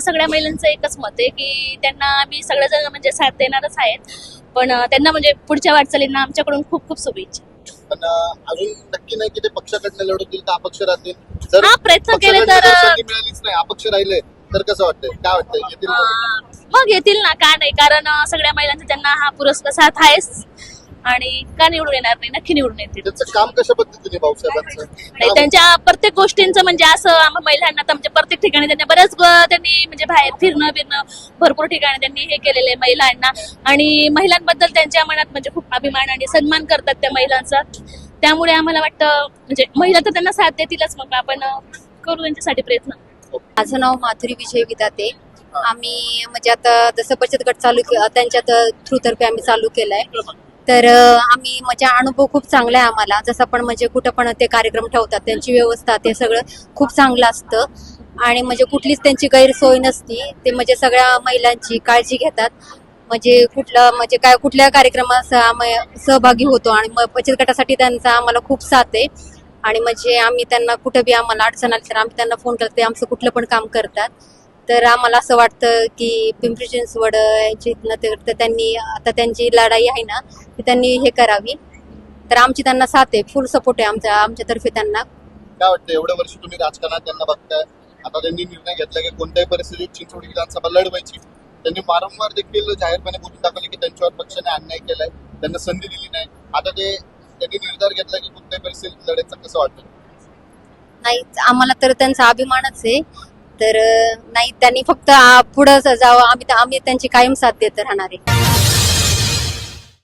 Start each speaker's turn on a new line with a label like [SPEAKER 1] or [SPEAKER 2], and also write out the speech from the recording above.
[SPEAKER 1] सगळ्या महिलांचं एकच मत आहे की त्यांना आम्ही सगळेजण म्हणजे साथ देणारच आहेत. पण त्यांना म्हणजे पुढच्या वाटचालींना आमच्याकडून खूप खूप शुभेच्छा.
[SPEAKER 2] पण अजून नक्की नाही की ते पक्षाकडनं लढवतील तर अपक्ष राहतील. जर
[SPEAKER 1] हा प्रयत्न केले
[SPEAKER 2] पक्षाकडनं
[SPEAKER 1] तर
[SPEAKER 2] जर संधी मिळालीच नाही अपक्ष राहिले तर कसं वाटतंय? काय वाटतंय? येतील का?
[SPEAKER 1] अं, मग येतील ना का नाही? कारण अं, सगळ्या महिलांचा त्यांना हा पुरस्कार साथ आहेच. आणि का निवडून येणार नाही? नक्की निवडून येतील.
[SPEAKER 2] त्यांचं काम कशा पद्धतीने भाऊसाहेबांचं?
[SPEAKER 1] नाही त्यांच्या प्रत्येक गोष्टींचं म्हणजे असं आम्हा महिलांना तर म्हणजे प्रत्येक ठिकाणी त्यांनी बऱ्याच ग- त्यांनी म्हणजे बाहेर फिरणं फिरणं भरपूर ठिकाणी त्यांनी हे केलेलं आहे महिलांना. आणि महिलांबद्दल त्यांच्या मनात म्हणजे खूप अभिमान आणि सन्मान करतात त्या महिलांचा. त्यामुळे आम्हाला वाटतं म्हणजे महिला तर त्यांना साथ देतीलच मग. आपण अं, करू त्यांच्यासाठी प्रयत्न.
[SPEAKER 3] माझं नाव माधुरी विजय विदाते. आम्ही म्हणजे आता जसं बचत गट चालू के- त्यांच्या थ्रू तर्फे आम्ही चालू केलाय. तर आम्ही म्हणजे अनुभव खूप चांगला आहे आम्हाला. जसं पण म्हणजे कुठं पण ते कार्यक्रम ठेवतात त्यांची व्यवस्था ते सगळं खूप चांगलं असतं. आणि म्हणजे कुठलीच त्यांची गैरसोय नसती. ते म्हणजे सगळ्या महिलांची काळजी घेतात. म्हणजे कुठलं म्हणजे काय कुठल्या कार्यक्रमात आम्ही सहभागी होतो आणि मग बचत गटासाठी त्यांचा आम्हाला खूप साथ आहे. आणि म्हणजे आम्ही त्यांना कुठं बी आम्हाला अडचण आली तर आम्ही त्यांना फोन करतो. ते आमचं कुठलं पण काम करतात. तर आम्हाला असं वाटतं की पिंपरी चिंचवड यांची तर त्यांनी आता त्यांची लढाई आहे ना ती त्यांनी हे करावी. तर आमची त्यांना साथ आहे फुल सपोर्ट आहे आमच्या आमच्यातर्फे त्यांना.
[SPEAKER 2] काय वाटतं एवढ्या वर्ष तुम्ही राजकारणात त्यांना बघताय? आता त्यांनी निर्णय घेतला की कोणत्याही परिस्थितीत चिंचवड विधानसभा लढवायची. त्यांनी वारंवार देखील जाहीरपणे बोलून दाखवले की त्यांच्यावर पक्षाने अन्याय केलाय त्यांना संधी दिली नाही. आता ते त्यांनी निर्धार घेतला की कोणत्याही परिस्थितीत लढायचं कसं वाटतं?
[SPEAKER 3] नाही आम्हाला तर त्यांचा अभिमानच आहे. तर नाही त्यांनी फक्त पुढं जावं आम्ही आम्ही त्यांची कायम साथ देत राहणार आहे.